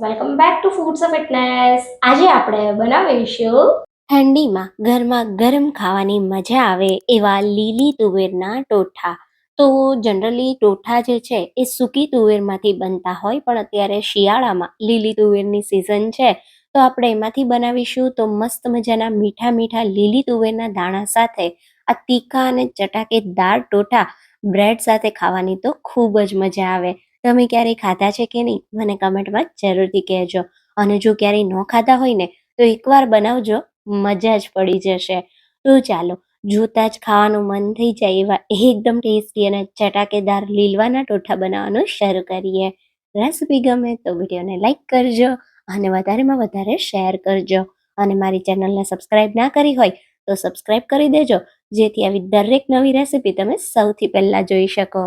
Welcome back to foods of fitness આજે આપણે બનાવીશું ઠંડીમાં ઘરમાં ગરમ ખાવાની મજા આવે એવા લીલી તુવેરના ટોઠા. તો જનરલી ટોઠા જે છે એ સૂકી તુવેરમાંથી બનતા હોય, પણ અત્યારે શિયાળામાં લીલી તુવેરની સિઝન છે, તો આપણે એમાંથી બનાવીશું તો મસ્ત મજાના મીઠા મીઠા લીલી તુવેરના દાણા સાથે આ તીખા અને ચટાકેદાર ટોઠા બ્રેડ સાથે ખાવાની તો ખૂબ જ મજા આવે. તમે ક્યારેય ખાધા છે કે નહીં, મને કમેન્ટમાં જરૂરથી કહેજો. અને જો ક્યારેય ન ખાધા હોય ને, તો એકવાર બનાવજો, મજા જ પડી જશે. તો ચાલો, જોતા જ ખાવાનું મન થઈ જાય એવા એકદમ ટેસ્ટી અને ચટાકેદાર લીલવાના ટોઠા બનાવવાનું શરૂ કરીએ. રેસીપી ગમે તો વિડીયોને લાઇક કરજો અને વધારેમાં વધારે શેર કરજો. અને મારી ચેનલને સબસ્ક્રાઈબ ના કરી હોય, તો સબસ્ક્રાઈબ કરી દેજો. જેથી આવી દરેક નવી રેસીપી તમે સૌથી પહેલાં જોઈ શકો.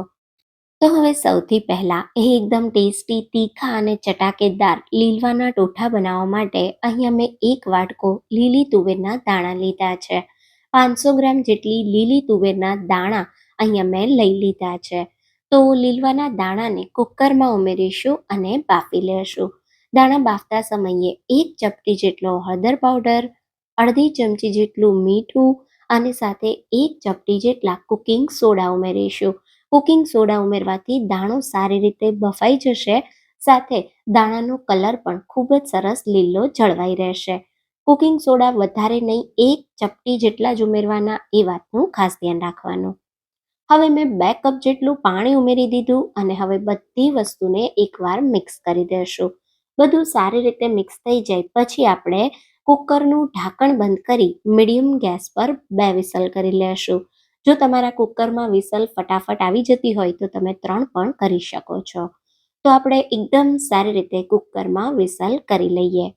તો હવે સૌથી પહેલાં એકદમ ટેસ્ટી, તીખા અને ચટાકેદાર લીલવાના ટોઠા બનાવવા માટે અહીંયા મેં એક વાટકો લીલી તુવેરના દાણા લીધા છે. પાંચસો ગ્રામ જેટલી લીલી તુવેરના દાણા અહીંયા મેં લઈ લીધા છે. તો લીલવાના દાણાને કુકરમાં ઉમેરીશું અને બાફી લેશું. દાણા બાફતા સમયે એક ચપટી જેટલો હળદર પાવડર, અડધી ચમચી જેટલું મીઠું અને સાથે એક ચપટી જેટલા કુકિંગ સોડા ઉમેરીશું. કુકિંગ સોડા ઉમેરવાથી દાણો સારી રીતે બફાઈ જશે, સાથે દાણાનો કલર પણ ખૂબ જ સરસ લીલો જળવાઈ રહેશે. કુકિંગ સોડા વધારે નહીં, એક ચપટી જેટલા જ ઉમેરવાના, એ વાતનું ખાસ ધ્યાન રાખવાનું. હવે મેં બે કપ જેટલું પાણી ઉમેરી દીધું અને હવે બધી વસ્તુને એકવાર મિક્સ કરી દેશું. બધું સારી રીતે મિક્સ થઈ જાય, પછી આપણે કુકરનું ઢાંકણ બંધ કરી મીડિયમ ગેસ પર બે વિસલ કરી લેશું. જો તમારા કુકરમાં વિસલ ફટાફટ આવી જતી હોય તો તમે ત્રણ પણ કરી શકો છો. તો આપણે એકદમ સારી રીતે કુકરમાં વિસલ કરી લઈએ.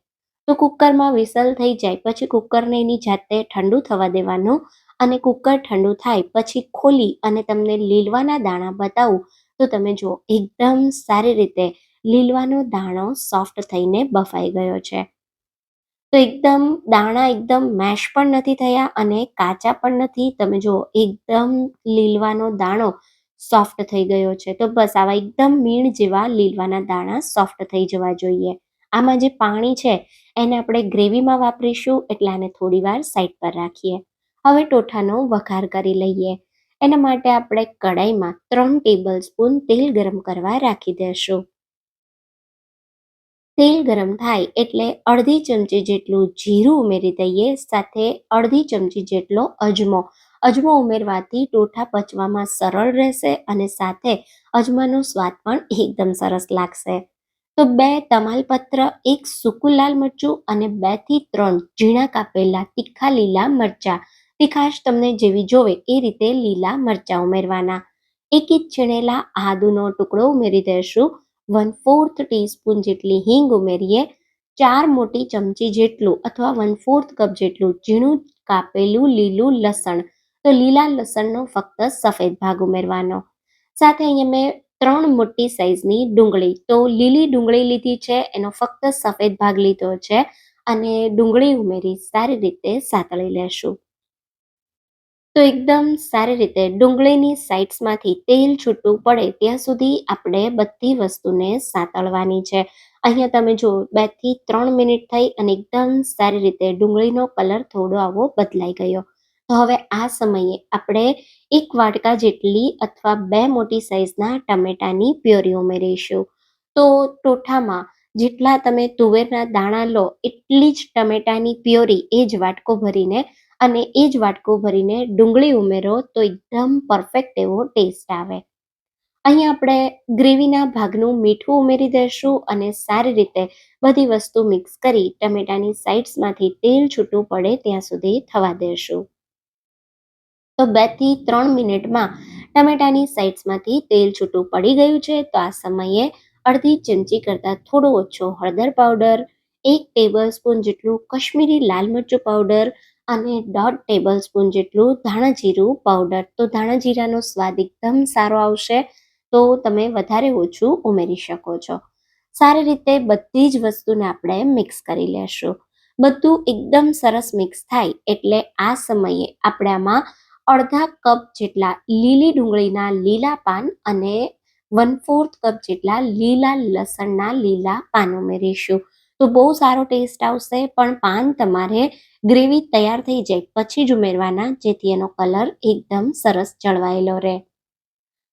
તો કુકરમાં વિસલ થઈ જાય પછી કુકરને એની જાતે ઠંડુ થવા દેવાનું અને કુકર ઠંડુ થાય પછી ખોલી અને તમને લીલવાના દાણા બતાવું તો તમે જો એકદમ સારી રીતે લીલવાનો દાણો સોફ્ટ થઈને બફાઈ ગયો છે. તો એકદમ દાણા એકદમ મેશ પણ નથી થયા અને કાચા પણ નથી. તમે જો એકદમ લીલવાનો દાણો સોફ્ટ થઈ ગયો છે. તો બસ આવા એકદમ મીણ જેવા લીલવાના દાણા સોફ્ટ થઈ જવા જોઈએ. આમાં જે પાણી છે, એને આપણે ગ્રેવીમાં વાપરીશું, એટલે આને થોડી વાર સાઈડ પર રાખીએ. હવે ટોઠાનો વઘાર કરી લઈએ. એના માટે આપણે કડાઈમાં ત્રણ ટેબલ સ્પૂન તેલ ગરમ કરવા રાખી દેશું. તેલ ગરમ થાય એટલે અડધી ચમચી જેટલું જીરું ઉમેરી દઈએ, સાથે અડધી ચમચી જેટલો અજમો. અજમો ઉમેરવાથી ટોઠા પચવામાં સરળ રહેશે અને સાથે અજમાનો સ્વાદ પણ એકદમ સરસ લાગશે. તો બે તમાલપત્ર, એક સૂકું લાલ મરચું અને બેથી ત્રણ ઝીણા કાપેલા તીખા લીલા મરચાં. તીખાશ તમને જેવી જોવે એ રીતે લીલા મરચાં ઉમેરવાના. એક ઇંચ છીણેલા આદુનો ટુકડો ઉમેરી દઈશું. વન ફોર્થ ટીસ્પૂન જેટલી હિંગ ઉમેરીએ, ચાર મોટી ચમચી જેટલું અથવા વન ફોર્થ કપ જેટલું ઝીણું કાપેલું લીલું લસણ. તો લીલા લસણનો ફક્ત સફેદ ભાગ ઉમેરવાનો. સાથે અહીંયા મેં ત્રણ મોટી સાઈઝની ડુંગળી. તો લીલી ડુંગળી લીધી છે, એનો ફક્ત સફેદ ભાગ લીધો છે અને ડુંગળી ઉમેરી સારી રીતે સાતળી લેશું. તો એકદમ સારી રીતે ડુંગળીની સાઇડ્સમાંથી તેલ છૂટું પડે ત્યાં સુધી આપણે બધી વસ્તુને સાતળવાની છે. અહીંયા તમે જો બેથી ત્રણ મિનિટ થઈ અને એકદમ સારી રીતે ડુંગળીનો કલર થોડો આવો બદલાઈ ગયો. તો હવે આ સમયે આપણે એક વાટકા જેટલી અથવા બે મોટી સાઇઝના ટમેટાની પ્યોરી ઉમેરીશું. તો ટોઠામાં જેટલા તમે તુવેરના દાણા લો, એટલી જ ટમેટાની પ્યોરી એ જ વાટકો ભરીને અને એ જ વાટકો ભરીને ડુંગળી ઉમેરો તો એકદમ પરફેક્ટ એવો ટેસ્ટ આવે. અહીંયા આપણે ગ્રેવીના ભાગનું મીઠું ઉમેરી દઈશું અને સારી રીતે બધી વસ્તુ મિક્સ કરી ટમેટાની સાઇડ્સમાંથી તેલ છૂટું પડે ત્યાં સુધી થવા દેશું તો બેથી ત્રણ મિનિટમાં ટમેટાની સાઇડ્સમાંથી તેલ છૂટું પડી ગયું છે તો આ સમયે અડધી ચમચી કરતાં થોડો ઓછો હળદર પાવડર એક ટેબલ સ્પૂન જેટલું કશ્મીરી લાલ મરચું પાવડર અને દોઢ ટેબલ સ્પૂન જેટલું ધાણા જીરું પાવડર તો ધાણા જીરાનો સ્વાદ એકદમ સારો આવશે, તો તમે વધારે ઓછું ઉમેરી શકો છો. સારી રીતે બધી જ વસ્તુને આપણે મિક્સ કરી લેશું. બધું એકદમ સરસ મિક્સ થાય એટલે આ સમયે આપણે આમાં અડધા કપ જેટલા લીલી ડુંગળીના લીલા પાન અને વન ફોર્થ કપ જેટલા લીલા લસણના લીલા પાન ઉમેરીશું. તો બહુ સારો ટેસ્ટ આવશે, પણ પાન તમારે ગ્રેવી તૈયાર થઈ જાય, પછી જ ઉમેરવાના, જેથી એનો કલર એકદમ સરસ જળવાયેલો રહે.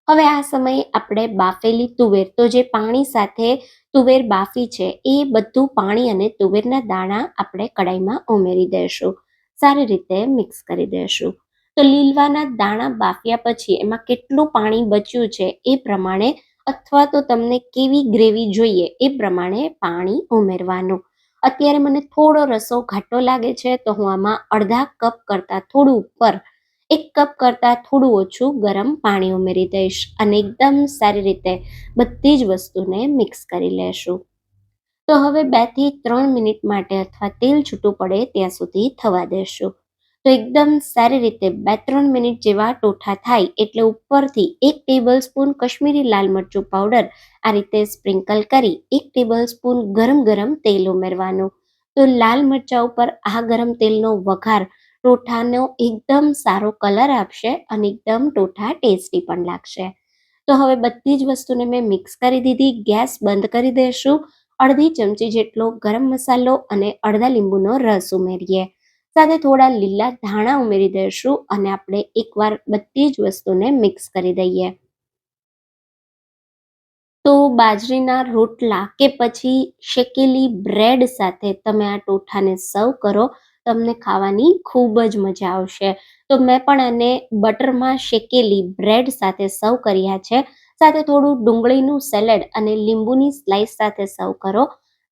હવે આ સમયે આપણે બાફેલી તુવેર, તો જે પાણી સાથે તુવેર બાફી છે, એ બધું પાણી અને તુવેરના દાણા આપણે કડાઈમાં ઉમેરી દઈશું સારી રીતે મિક્સ કરી દઈશું તો લીલવાના દાણા બાફ્યા પછી એમાં કેટલું પાણી બચ્યું છે, એ પ્રમાણે અથવા તો તમને કેવી ગ્રેવી જોઈએ એ પ્રમાણે પાણી ઉમેરવાનું. અત્યારે મને થોડો રસો ઘાટો લાગે છે, તો હું આમાં અડધા કપ કરતાં થોડું ઉપર, એક કપ કરતાં થોડું ઓછું ગરમ પાણી ઉમેરી દઈશ અને એકદમ સારી રીતે બધી જ વસ્તુને મિક્સ કરી લેશું. તો હવે બેથી ત્રણ મિનિટ માટે અથવા તેલ છૂટું પડે ત્યાં સુધી થવા દેશું. તો એકદમ સારી રીતે બે ત્રણ મિનિટ જેવા ટોઠા થાય એટલે ઉપરથી એક ટેબલ સ્પૂન કશ્મીરી લાલ મરચું પાવડર આ રીતે સ્પ્રિંકલ કરી એક ટેબલ સ્પૂન ગરમ ગરમ તેલ ઉમેરવાનું. તો લાલ મરચા ઉપર આ ગરમ તેલનો વઘાર ટોઠાનો એકદમ સારો કલર આપશે અને એકદમ ટોઠા ટેસ્ટી પણ લાગશે. તો હવે બધી જ વસ્તુને મેં મિક્સ કરી દીધી, ગેસ બંધ કરી દઈશું અડધી ચમચી જેટલો ગરમ મસાલો અને અડધા લીંબુનો રસ ઉમેરીએ. સાથે થોડા લીલા ધાણા ઉમેરી દઈશું અને આપણે એકવાર બધી જ વસ્તુને મિક્સ કરી દઈએ. તો બાજરીના રોટલા કે પછી શેકેલી બ્રેડ સાથે તમે આ ટોઠાને સર્વ કરો, તમને ખાવાની ખૂબ જ મજા આવશે. તો મેં પણ આને બટરમાં શેકેલી બ્રેડ સાથે સર્વ કર્યા છે. સાથે થોડું ડુંગળીનું સેલેડ અને લીંબુની સ્લાઇસ સાથે સર્વ કરો.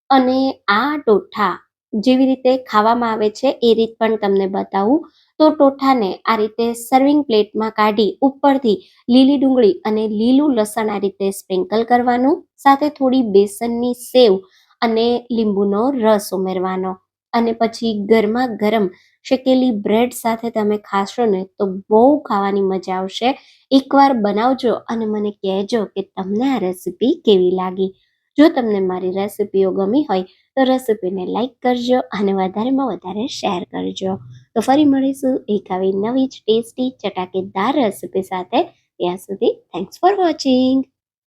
અને આ ટોઠા જેવી રીતે ખાવામાં આવે છે એ રીત પણ તમને બતાવું. તો ટોઠાને આ રીતે સર્વિંગ પ્લેટમાં કાઢી ઉપરથી લીલી ડુંગળી અને લીલું લસણ આ રીતે સ્પ્રિંકલ કરવાનું, સાથે થોડી બેસનની સેવ અને લીંબુનો રસ ઉમેરવાનો. અને પછી ગરમા ગરમ શેકેલી બ્રેડ સાથે તમે ખાશો ને તો બહુ ખાવાની મજા આવશે. એકવાર બનાવજો અને મને કહેજો કે તમને આ રેસીપી કેવી લાગી. જો તમને મારી રેસિપીઓ ગમી હોય, તો રેસિપીને લાઈક કરજો અને વધારેમાં વધારે શેર કરજો. તો ફરી મળીશું એક આવી નવી જ ટેસ્ટી ચટાકેદાર રેસીપી સાથે. ત્યાં સુધી થેન્ક્સ ફોર વોચિંગ